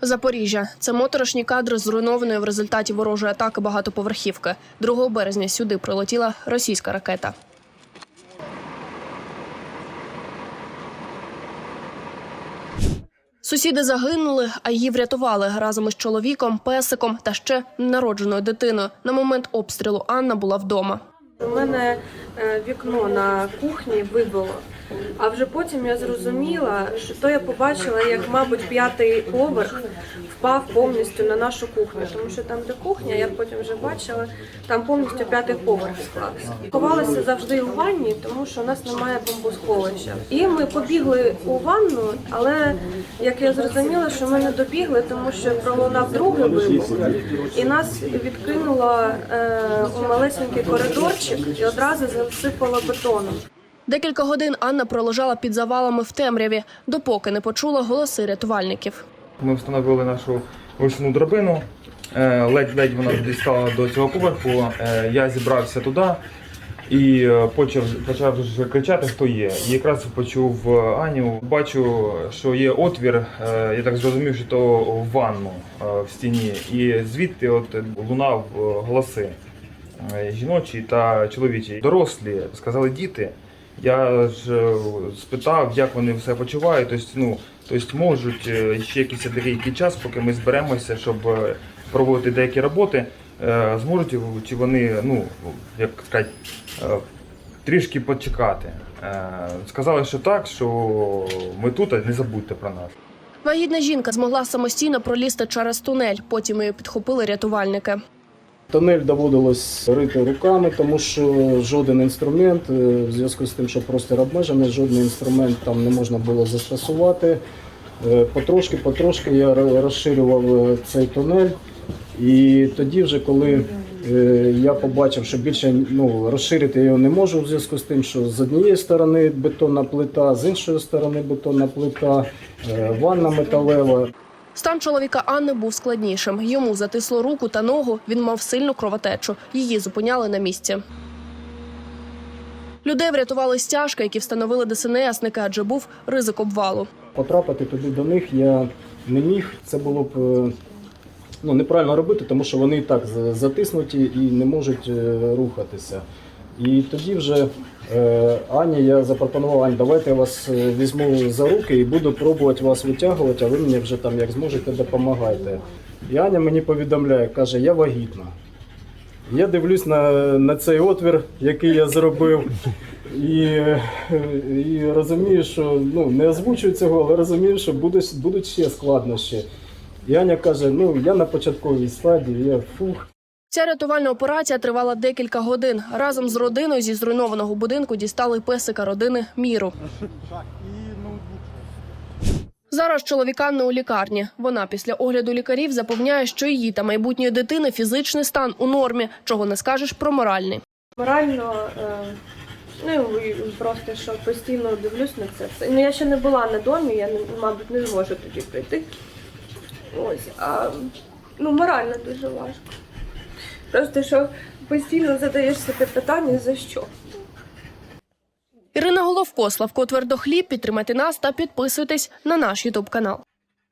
Запоріжжя це моторошні кадри зруйнованої в результаті ворожої атаки багатоповерхівки. 2 березня сюди прилетіла російська ракета. Сусіди загинули, а її врятували разом із чоловіком, песиком та ще ненародженою дитиною. На момент обстрілу Анна була вдома. У мене е, вікно на кухні вибило. А вже потім я зрозуміла, що то я побачила, як, мабуть, п'ятий поверх впав повністю на нашу кухню, тому що там, де кухня, я потім вже бачила, там повністю п'ятий поверх склався. Ховалися завжди у ванні, тому що у нас немає бомбосховища. І ми побігли у ванну, але як я зрозуміла, що ми не добігли, тому що пролунав другий вибух, і нас відкинуло е, у малесенький коридорчик і одразу засипало бетоном. Декілька годин Анна пролежала під завалами в темряві, допоки не почула голоси рятувальників. Ми встановили нашу ручну драбину. Е, Ледь-ледь вона дістала до цього поверху. Е, Я зібрався туди і е, почав, почав кричати, хто є. І якраз почув Аню. Бачу, що є отвір. Я так зрозумів, що то в ванну в стіні. І звідти от лунав голоси жіночі та чоловічі. Дорослі сказали діти. Я ж е, спитав, як вони все почувають. Тобто, ну, тобто можуть е, ще якийсь деякий час, поки ми зберемося, щоб е, проводити деякі роботи, зможуть чи вони, ну як сказати, трішки почекати. Сказали, що так, що ми тут, а не забудьте про нас. Вагітна жінка змогла самостійно пролізти через тунель. Потім її підхопили рятувальники. Тонель доводилось рити руками, тому що жоден інструмент, е, в зв'язку з тим, що простір обмежений, жодний інструмент там не можна було застосувати. Е, Потрошки, потрошки я розширював е, цей тунель. І тоді, вже коли е, я побачив, що більше ну, розширити його не можу, в зв'язку з тим, що з однієї сторони бетонна плита, з іншої сторони бетонна плита, е, ванна металева. Стан чоловіка Анни був складнішим. Йому затисло руку та ногу. Він мав сильну кровотечу. Її зупиняли на місці. Людей врятували стяжки, які встановили ДСНСники, адже був ризик обвалу. Потрапити туди до них я не міг. Це було б е, ну, неправильно робити, тому що вони і так за- затиснуті і не можуть е, рухатися. І тоді вже е, Ані я запропонував, Ань, давайте я вас е, візьму за руки і буду пробувати вас витягувати, а ви мені вже там як зможете допомагайте. І Аня мені повідомляє, каже, я вагітна. Я дивлюсь на, на цей отвір, який я зробив, і, і розумію, що ну, не озвучую цього, але розумію, що будуть, будуть ще складнощі. І Аня каже: ну я на початковій стадії, я фух. Ця рятувальна операція тривала декілька годин. Разом з родиною зі зруйнованого будинку дістали песика родини Міру. Зараз чоловік Анни у лікарні. Вона після огляду лікарів запевняє, що її та майбутньої дитини фізичний стан у нормі, чого не скажеш про моральний. Морально, е, ну просто що постійно дивлюсь на це все. Ну я ще не була на домі, я не- мабуть не зможу тоді прийти. Ось, а ну морально дуже важко. Просто що постійно задаєш себе питання за що. Ірина Головко, Славко Твердохліб. Підтримайте нас та підписуйтесь на наш Ютуб канал.